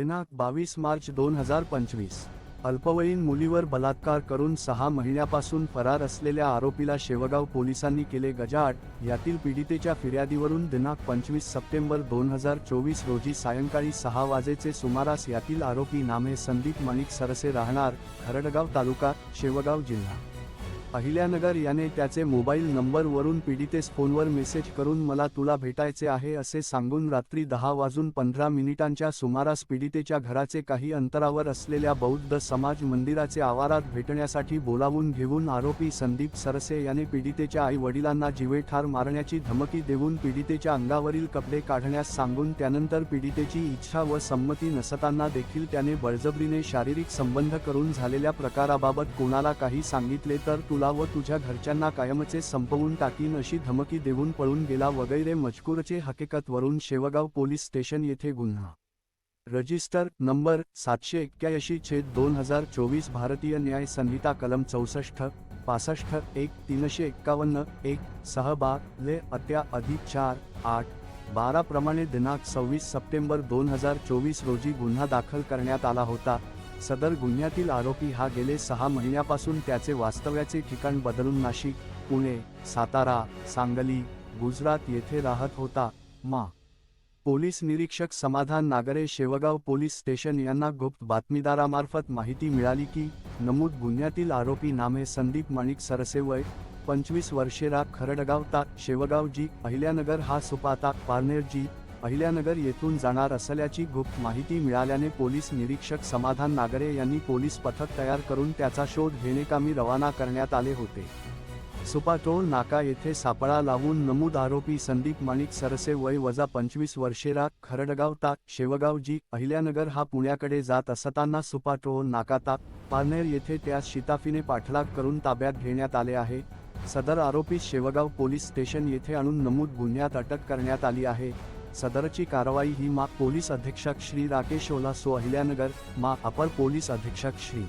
दिनांक बावीस मार्च दोन हजार पंचवीस. अल्पवयीन मुलीवर बलात्कार करून सहा महिन्यापासून फरार असलेल्या आरोपीला शेवगाव पोलिसांनी केले गजाआड यातील पीडितेच्या फिर्यादीवरून दिनांक पंचवीस सप्टेंबर दोन हजार चोवीस रोजी सायंकाळी सहा वाजेचे सुमारास यातील आरोपी नामे संदीप मणिक सरसे राहणार खरडगाव तालुका शेवगाव जिल्हा. अहिल्यानगर याने त्याचे मोबाईल नंबरवरून पीडितेस फोनवर मेसेज करून मला तुला भेटायचे आहे असे सांगून रात्री दहा वाजून पंधरा मिनिटांच्या सुमारास पीडितेच्या घराचे काही अंतरावर असलेल्या बौद्ध समाज मंदिराचे आवारात भेटण्यासाठी बोलावून घेऊन आरोपी संदीप सरसे याने पीडितेच्या आई वडिलांना जीवेठार मारण्याची धमकी देऊन पीडितेच्या अंगावरील कपडे काढण्यास सांगून त्यानंतर पीडितेची इच्छा व संमती नसताना देखील त्याने बळजबरीने शारीरिक संबंध करून झालेल्या प्रकाराबाबत कोणाला काही सांगितले तर तुला व तुझ्या घरच्यांना कायमचे संपवून टाकीन अशी धमकी देऊन पळून गेला वगैरे मजकूरचे हकीकतवरून शेवगाव पोलीस स्टेशन येथे गुन्हा. रजिस्टर नंबर सातशे एक्क्याऐंशी छेद दोन हजार चोवीस भारतीय न्याय संहिता कलम चौसष्ट पासष्ट एक तीनशे एक्कावन्न एक सह बार ले अत्या अधिक चार आठ बारा प्रमाणे दिनांक सव्वीस सप्टेंबर दोन हजार चोवीस रोजी गुन्हा दाखल करण्यात आला होता. सदर गुन्ह्यातील आरोपी हा गेले सहा महिन्यापासून त्याचे वास्तव्याचे ठिकाण बदलून नाशिक पुणे सातारा सांगली गुजरात येथे राहत होता. मा. पोलीस निरीक्षक समाधान नागरे शेवगाव पोलीस स्टेशन यांना गुप्त बातमीदारामार्फत माहिती मिळाली की नमूद गुन्ह्यातील आरोपी नामे संदीप माणिक सरसे वय पंचवीस वर्षे राग खरडगाव ता शेवगाव जी अहिल्यानगर हा सुपाता पारनेर जी अहिल्यानगर येथून जाणार असल्याची गुप्त माहिती मिळाल्याने पोलीस निरीक्षक समाधान नागरे यांनी पोलीस पथक तयार करून त्याचा शोध घेणेकामी रवाना करण्यात आले होते. सुपाटोल नाका येथे सापळा लावून नमूद आरोपी संदीप माणिक सरसे वय वजा पंचवीस वर्षेरा खरडगाव ता शेवगाव जी अहिल्यानगर हा पुण्याकडे जात असताना सुपाटोल नाका ता पारनेर येथे त्यास शिताफीने पाठलाग करून ताब्यात घेण्यात आले आहे. सदर आरोपी शेवगाव पोलीस स्टेशन येथे आणून नमूद गुन्ह्यात अटक करण्यात आली आहे. सदरची कारवाई ही मा पोलीस अधीक्षक श्री राकेश ओला सो अहिल्यानगर मा अपर पोलीस अधीक्षक श्री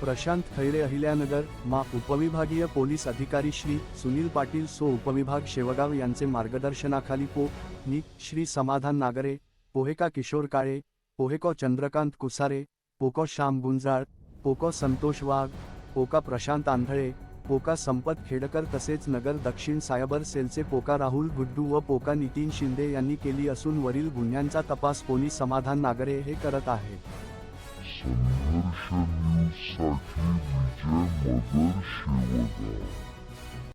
प्रशांत खैरे अहिल्यानगर मा उपविभागीय पोलीस अधिकारी श्री सुनील पाटील सो उपविभाग शेवगाव यांचे मार्गदर्शनाखाली पो. नि. श्री समाधान नागरे पोहेका किशोर काळे पोहेको चंद्रकांत कुसारे पोको श्याम गुंजाळ पोको संतोष वाघ पोका प्रशांत आंधळे पोका संपत खेडकर तसेच नगर दक्षिण सायबर सेलचे पोका राहुल गुड्डू व पोका नितीन शिंदे यांनी केली असून वरील गुन्ह्यांचा तपास पोलीस समाधान नागरे हे करत आहे.